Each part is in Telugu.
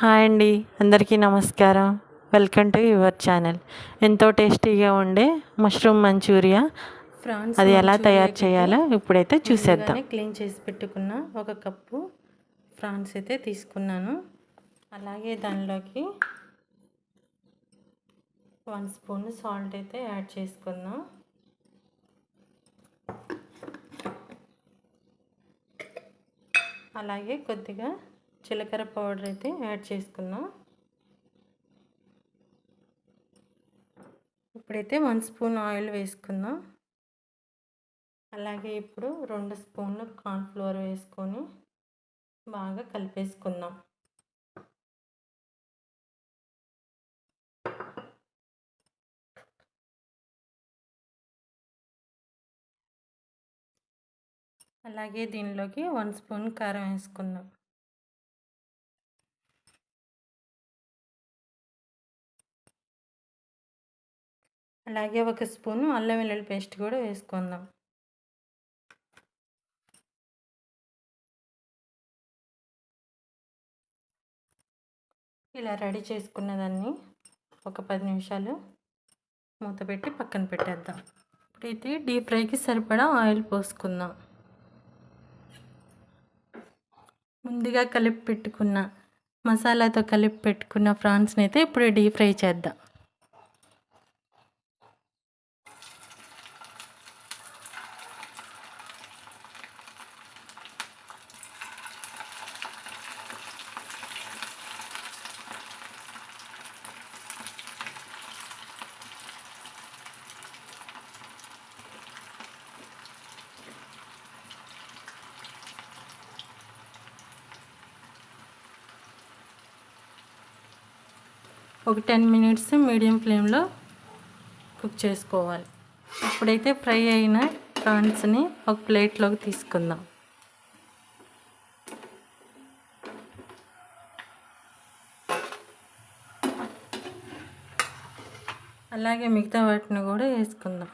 హాయ్ అండి అందరికీ నమస్కారం. వెల్కమ్ టు యువర్ ఛానల్ ఎంతో టేస్టీగా ఉండే మష్రూమ్ మంచూరియా. ఫ్రాన్స్ అది ఎలా తయారు చేయాలో ఇప్పుడైతే చూసేద్దాం. క్లీన్ చేసి పెట్టుకున్న ఒక కప్పు ఫ్రాన్స్ అయితే తీసుకున్నాను. అలాగే దానిలోకి వన్ స్పూన్ సాల్ట్ అయితే యాడ్ చేసుకుందాం. అలాగే కొద్దిగా జీలకర్ర పౌడర్ అయితే యాడ్ చేసుకుందాం. ఇప్పుడైతే వన్ స్పూన్ ఆయిల్ వేసుకుందాం. అలాగే ఇప్పుడు రెండు స్పూన్లు కార్న్ఫ్లోర్ వేసుకొని బాగా కలిపేసుకుందాం. అలాగే దీనిలోకి వన్ స్పూన్ కారం వేసుకుందాం. అలాగే ఒక స్పూను అల్లం వెల్లుల్లి పేస్ట్ కూడా వేసుకుందాం. ఇలా రెడీ చేసుకున్న దాన్ని ఒక పది నిమిషాలు మూత పెట్టి పక్కన పెట్టేద్దాం. ఇప్పుడైతే డీప్ ఫ్రైకి సరిపడా ఆయిల్ పోసుకుందాం. ముందుగా కలిపి పెట్టుకున్న మసాలాతో కలిపి పెట్టుకున్న ప్రాన్స్ని అయితే ఇప్పుడు డీప్ ఫ్రై చేద్దాం. ఒక టెన్ మినిట్స్ మీడియం ఫ్లేమ్లో కుక్ చేసుకోవాలి. ఇప్పుడైతే ఫ్రై అయిన ప్రాన్స్ని ఒక ప్లేట్లోకి తీసుకుందాం. అలాగే మిగతా వాటిని కూడా వేసుకుందాం.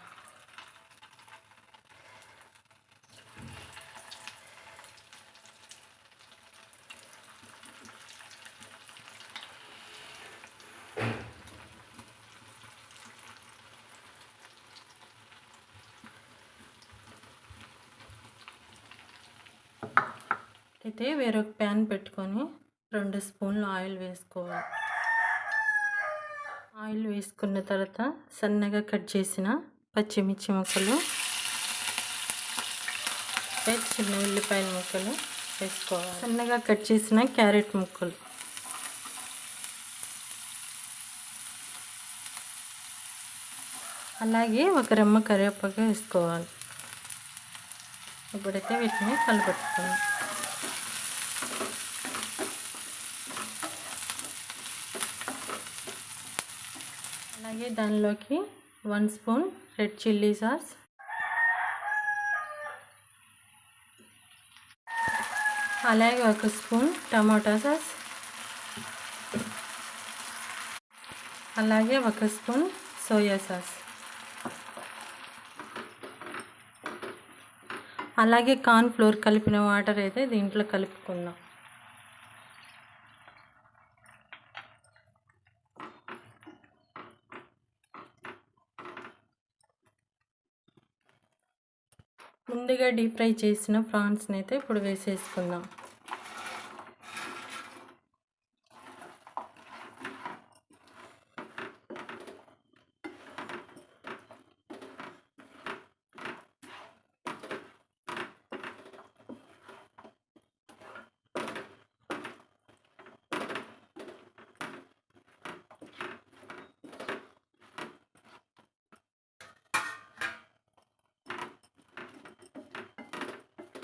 అయితే వేరొక ప్యాన్ పెట్టుకొని రెండు స్పూన్లు ఆయిల్ వేసుకోవాలి. ఆయిల్ వేసుకున్న తర్వాత సన్నగా కట్ చేసిన పచ్చిమిర్చి ముక్కలు చిన్న ఉల్లిపాయల ముక్కలు వేసుకోవాలి. సన్నగా కట్ చేసిన క్యారెట్ ముక్కలు. అలాగే ఒక రెమ్మ కరివేపాకు వేసుకోవాలి. ఇప్పుడైతే వీటిని కలపెట్టుకుందాం అలాగే దానిలోకి one spoon red chilli sauce. అలాగే ఒక స్పూన్ టమాటా సాస్. అలాగే ఒక స్పూన్ సోయా సాస్. అలాగే కార్న్ ఫ్లోర్ కలిపిన వాటర్ అయితే దీంట్లో కలుపుకుందాం. ముందుగా డీప్ ఫ్రై చేసిన ప్రాన్స్ని అయితే ఇప్పుడు వేసేసుకుందాం.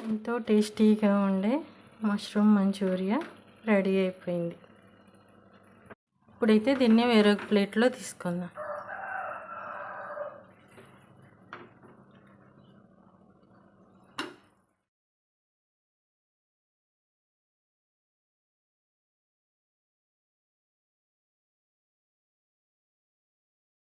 ఎంతో టేస్టీగా ఉండే మష్రూమ్ మంచూరియా రెడీ అయిపోయింది. ఇప్పుడైతే దీన్ని వేరొక ప్లేట్లో తీసుకుందాం.